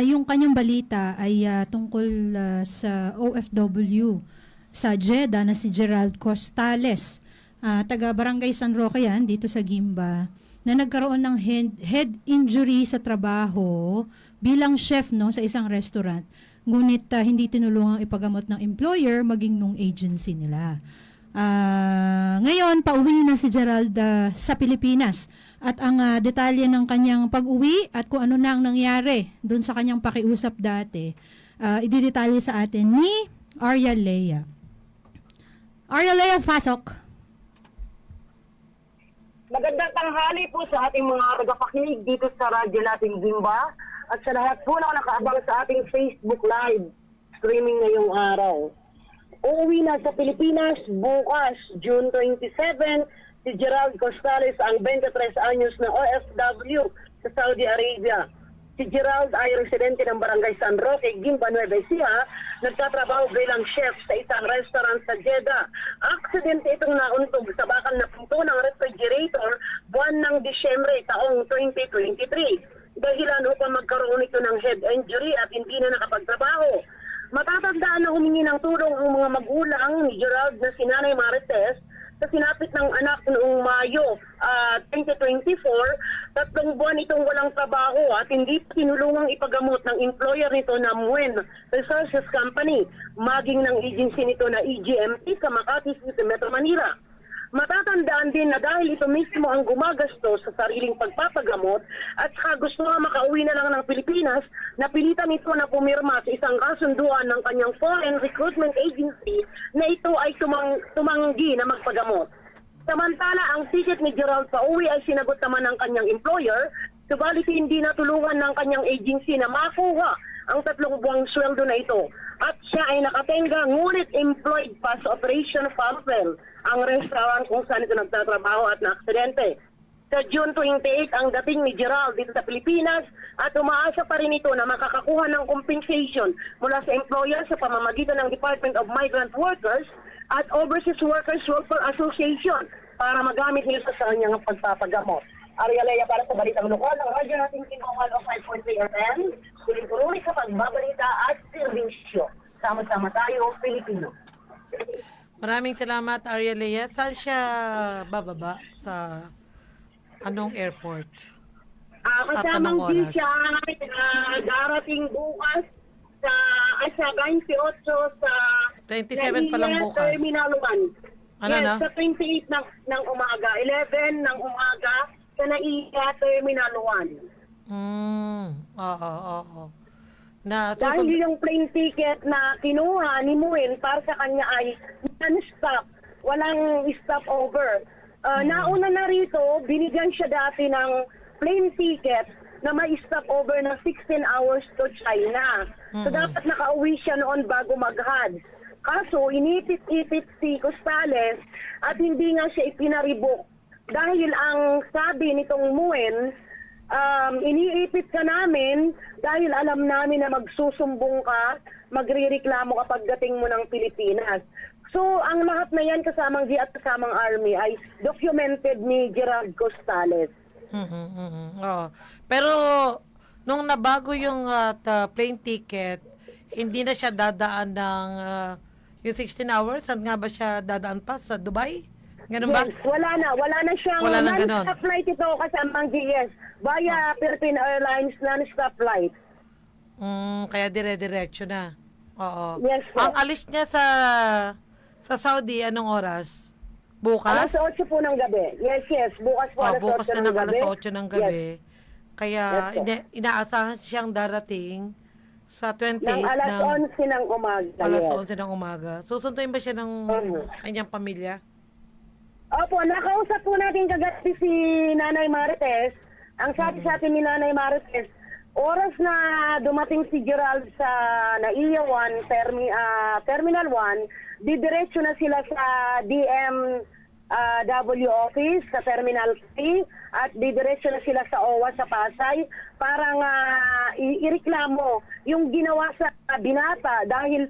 ay yung kanyang balita ay ah, tungkol ah, sa OFW sa Jeddah na si Gerald Costales. Ah, taga Barangay San Roque yan, dito sa Gimba, na nagkaroon ng head, head injury sa trabaho bilang chef no sa isang restaurant. Ngunit ah, hindi tinulungang ipagamot ng employer maging nung agency nila. Ah, ngayon, pauwi na si Gerald ah, sa Pilipinas. At ang ah, detalye ng kanyang pag-uwi at kung ano na ang nangyari doon sa kanyang pakiusap dati, ah, ididetalye sa atin ni Arya Lea. Arya Lea, pasok. Magandang tanghali po sa ating mga tagapakinig dito sa radyo nating Gimba at sa lahat po na nakaabang sa ating Facebook Live streaming ngayong araw. Uuwi na sa Pilipinas bukas, June 27, si Gerald Costales ang 23 anyos na OFW sa Saudi Arabia. Si Gerald ay residente ng Barangay San Roque, Gimba, Nueva Ecija, nagtatrabaho bilang chef sa isang restaurant sa Jeddah. Aksidente itong nauntog sa bakal na pinto ng refrigerator buwan ng Disyembre taong 2023. Dahilan upang magkaroon ito ng head injury at hindi na nakapagtrabaho. Matatandaan na humingi ng tulong ang mga magulang ni Gerald na si Nanay Marites sa sinapit ng anak noong Mayo ah, 2024, tatlong buwan itong walang trabaho at hindi tinulungang ipagamot ng employer nito na Muen Resources Company, maging ng agency nito na EGMT sa Makati City, Metro Manila. Matatandaan din na dahil ito mismo ang gumagastos sa sariling pagpapagamot at saka gusto nga makauwi na lang ng Pilipinas, napilitan ito na pumirma sa isang kasunduan ng kanyang foreign recruitment agency na ito ay tumang, tumanggi na magpagamot. Samantala, ang ticket ni Gerald pa uwi ay sinagot naman ng kanyang employer, subalit hindi natulungan ng kanyang agency na makuha ang tatlong buwang sweldo na ito. At siya ay nakatenga, ngunit employed pa sa Operation Farmwell, ang restaurant kung saan ito nagtatrabaho at naaksidente. Sa June 28 ang dating ni Gerald dito sa Pilipinas at umaasa pa rin ito na makakakuha ng compensation mula sa employer sa pamamagitan ng Department of Migrant Workers at Overseas Workers Welfare Association para magamit nila sa kanyang pagpapagamot. Arya Lea para sa Balitang Lokal, ang radyo nating Kinungan of 5.3 FM, tuloy-tuloy sa pagbabalita at servisyo. Sama-sama tayo, Pilipino. Maraming salamat, Arya Lea. Saan siya bababa? Sa anong airport? At kasamang oras? siya ah, darating bukas sa asa 28 sa 27 pa lang bukas. Terminal 1. Ano yes, na? sa 28 ng, ng umaga, 11 ng umaga sa Naiya Terminal 1. Mm, oo, oo, oo. Na, Dahil yung plane ticket na kinuha ni Muin para sa kanya ay non-stop, walang stopover. Uh, Nauna na rito, binigyan siya dati ng plane ticket na may stopover ng 16 hours to China. So Mhm. dapat nakauwi siya noon bago mag-HAD. Kaso inipit-ipit si Costales at hindi nga siya ipinaribok. Dahil ang sabi nitong Muin, um, iniipit ka namin dahil alam namin na magsusumbong ka, magrireklamo kapag dating mo ng Pilipinas. So, ang lahat na yan kasamang G at kasamang Army ay documented ni Gerald Costales. Mhm, mhm, oo. Pero, nung nabago yung ta- plane ticket, hindi na siya dadaan ng ah, yung 16 hours. Saan nga ba siya dadaan pa? Sa Dubai? Ganun ba? Yes, wala na. Wala na siyang Wala nang non-stop flight ito kasamang GS. Via Philippine Airlines non-stop flight. Mm, kaya dire-diretso na. Oo. Yes, po. Ang alis niya sa sa Saudi, anong oras? Bukas? Alas 8 po ng gabi. Yes, yes. Bukas po Oh, alas bukas 8 na ng ng alas gabi. 8 ng Yes. gabi. Kaya Yes, po. ina- inaasahan siyang darating sa 28 Ng alas ng 11 ng umaga. alas yes. 11 ng umaga. Susunduin ba siya ng Mhm. kanyang pamilya? Opo, nakausap po natin kagabi si Nanay Marites. Ang sabi sa atin ni Nanay Marites, oras na dumating si Gerald sa Naiya 1, termi, ah, Terminal 1, didiretso na sila sa DM ah, W office sa Terminal 3 at didiretso na sila sa OWA sa Pasay para nga i- ireklamo yung ginawa sa binata dahil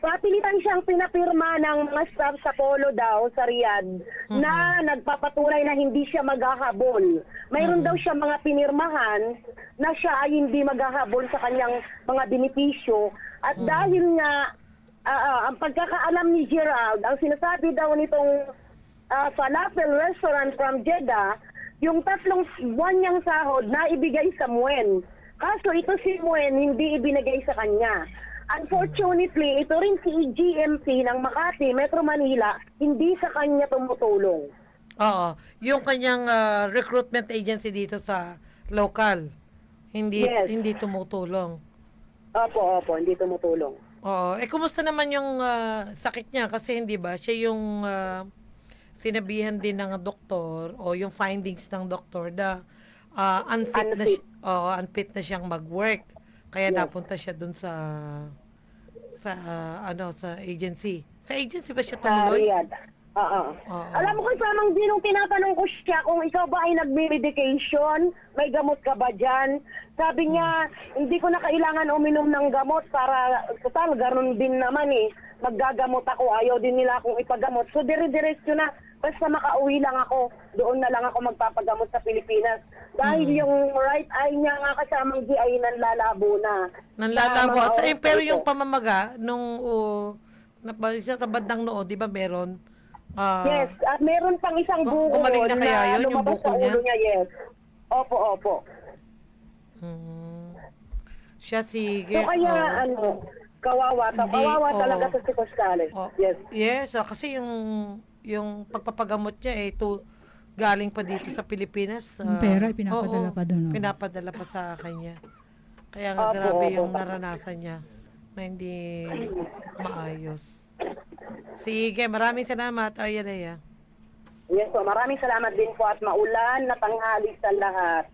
Papilitan siyang pinapirma ng mga staff sa Polo daw sa Riyadh na nagpapatunay na hindi siya maghahabol. Mayroon daw siya mga pinirmahan na siya ay hindi maghahabol sa kanyang mga benepisyo. At dahil nga ah, ah, ang pagkakaalam ni Gerald, ang sinasabi daw nitong ah, falafel restaurant from Jeddah, yung tatlong buwan niyang sahod na ibigay sa Muen. Kaso ito si Muen hindi ibinigay sa kanya. Unfortunately, ito rin si GMC ng Makati, Metro Manila, hindi sa kanya tumutulong. Oo. Yung kanyang ah, recruitment agency dito sa local. Hindi Yes. hindi tumutulong. Opo, opo, hindi tumutulong. Oo. Eh, kumusta naman yung ah, sakit niya? Kasi hindi ba, siya yung ah, sinabihan din ng doktor o yung findings ng doktor na ah, unfit, na Unfit. si- oo, unfit na siyang mag-work. Kaya Yes. napunta siya dun sa sa ah, ano sa agency. Sa agency ba siya tumuloy? Riyadh. Oo. Oo. Alam mo kung samang dinong tinatanong ko siya kung ikaw ba ay nagme-medication, may gamot ka ba dyan? Sabi niya, hindi ko na kailangan uminom ng gamot para, total, ganun din naman eh. Maggagamot ako, ayaw din nila akong ipagamot. So, dire-diretso na, basta makauwi lang ako, doon na lang ako magpapagamot sa Pilipinas. Dahil yung right eye niya nga kasamang ay nanlalabo na. Nanlalabo. At sa, eh, pero yung pamamaga, nung uh, napa- siya sa bandang noo, di ba meron? Ah, Yes, at meron pang isang Gu- bukol gumaling na kaya yun, yung lumabas sa ulo niya, yes. Opo, opo. mm, siya si... So kaya oh, ano, kawawa, ta, Hindi, kawawa oo. talaga sa si Costales. oh, Yes. Yes, ah, kasi yung yung pagpapagamot niya eh to galing pa dito sa Pilipinas. Yung ah, pera, ipinapadala oo, pa doon, oh. Pinapadala pa sa kanya. Kaya nga Opo, grabe opo. yung naranasan niya na hindi maayos. Sige, maraming salamat, Arya Lea. Yes po, maraming salamat din po at maulan na tanghali sa lahat.